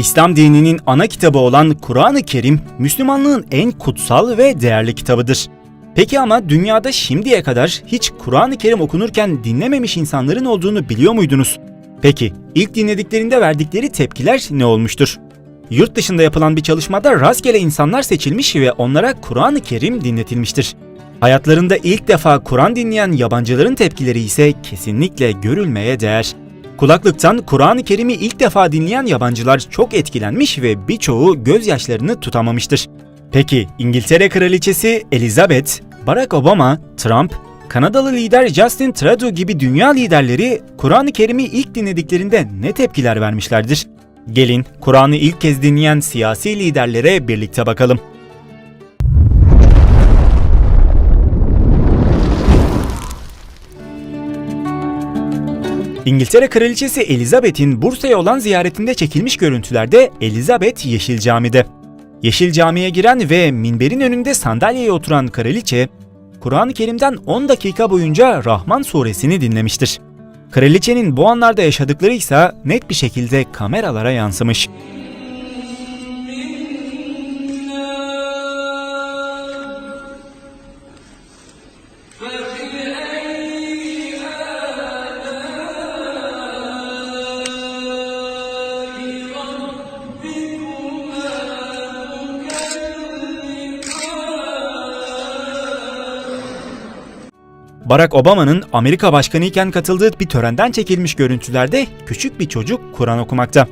İslam dininin ana kitabı olan Kur'an-ı Kerim, Müslümanlığın en kutsal ve değerli kitabıdır. Peki ama dünyada şimdiye kadar hiç Kur'an-ı Kerim okunurken dinlememiş insanların olduğunu biliyor muydunuz? Peki ilk dinlediklerinde verdikleri tepkiler ne olmuştur? Yurt dışında yapılan bir çalışmada rastgele insanlar seçilmiş ve onlara Kur'an-ı Kerim dinletilmiştir. Hayatlarında ilk defa Kur'an dinleyen yabancıların tepkileri ise kesinlikle görülmeye değer. Kulaklıktan Kur'an-ı Kerim'i ilk defa dinleyen yabancılar çok etkilenmiş ve birçoğu gözyaşlarını tutamamıştır. Peki İngiltere Kraliçesi Elizabeth, Barack Obama, Trump, Kanadalı lider Justin Trudeau gibi dünya liderleri Kur'an-ı Kerim'i ilk dinlediklerinde ne tepkiler vermişlerdir? Gelin Kur'an'ı ilk kez dinleyen siyasi liderlere birlikte bakalım. İngiltere Kraliçesi Elizabeth'in Bursa'ya olan ziyaretinde çekilmiş görüntülerde Elizabeth Yeşil Cami'de. Yeşil Cami'ye giren ve minberin önünde sandalyeye oturan kraliçe, Kur'an-ı Kerim'den 10 dakika boyunca Rahman suresini dinlemiştir. Kraliçenin bu anlarda yaşadıkları ise net bir şekilde kameralara yansımış. Barack Obama'nın Amerika başkanı iken katıldığı bir törenden çekilmiş görüntülerde küçük bir çocuk Kur'an okumakta.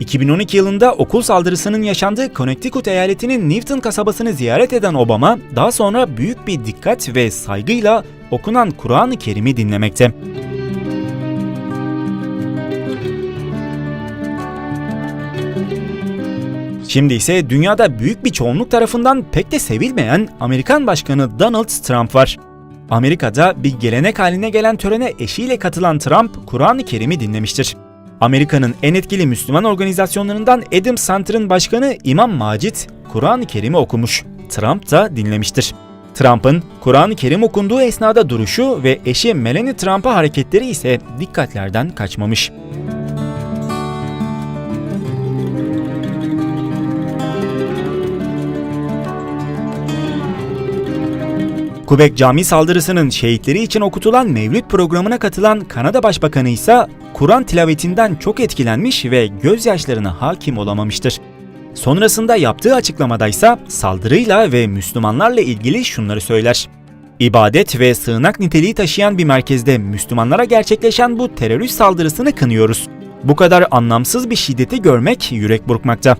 2012 yılında okul saldırısının yaşandığı Connecticut eyaletinin Newton kasabasını ziyaret eden Obama, daha sonra büyük bir dikkat ve saygıyla okunan Kur'an-ı Kerim'i dinlemekte. Şimdi ise dünyada büyük bir çoğunluk tarafından pek de sevilmeyen Amerikan Başkanı Donald Trump var. Amerika'da bir gelenek haline gelen törene eşiyle katılan Trump, Kur'an-ı Kerim'i dinlemiştir. Amerika'nın en etkili Müslüman organizasyonlarından Adam Center'ın başkanı İmam Macit, Kur'an-ı Kerim'i okumuş. Trump da dinlemiştir. Trump'ın Kur'an-ı Kerim okunduğu esnada duruşu ve eşi Melania Trump'a hareketleri ise dikkatlerden kaçmamış. Quebec cami saldırısının şehitleri için okutulan Mevlüt programına katılan Kanada Başbakanı ise Kur'an tilavetinden çok etkilenmiş ve gözyaşlarına hakim olamamıştır. Sonrasında yaptığı açıklamada ise saldırıyla ve Müslümanlarla ilgili şunları söyler. İbadet ve sığınak niteliği taşıyan bir merkezde Müslümanlara gerçekleşen bu terörist saldırısını kınıyoruz. Bu kadar anlamsız bir şiddeti görmek yürek burkmakta.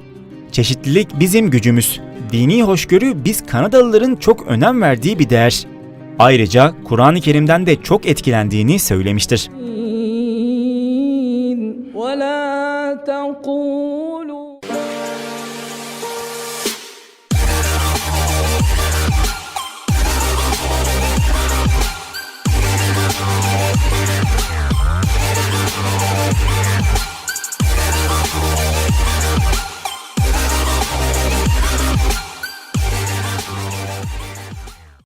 Çeşitlilik bizim gücümüz Dini hoşgörü biz Kanadalıların çok önem verdiği bir değer. Ayrıca Kur'an-ı Kerim'den de çok etkilendiğini söylemiştir. ولا تقول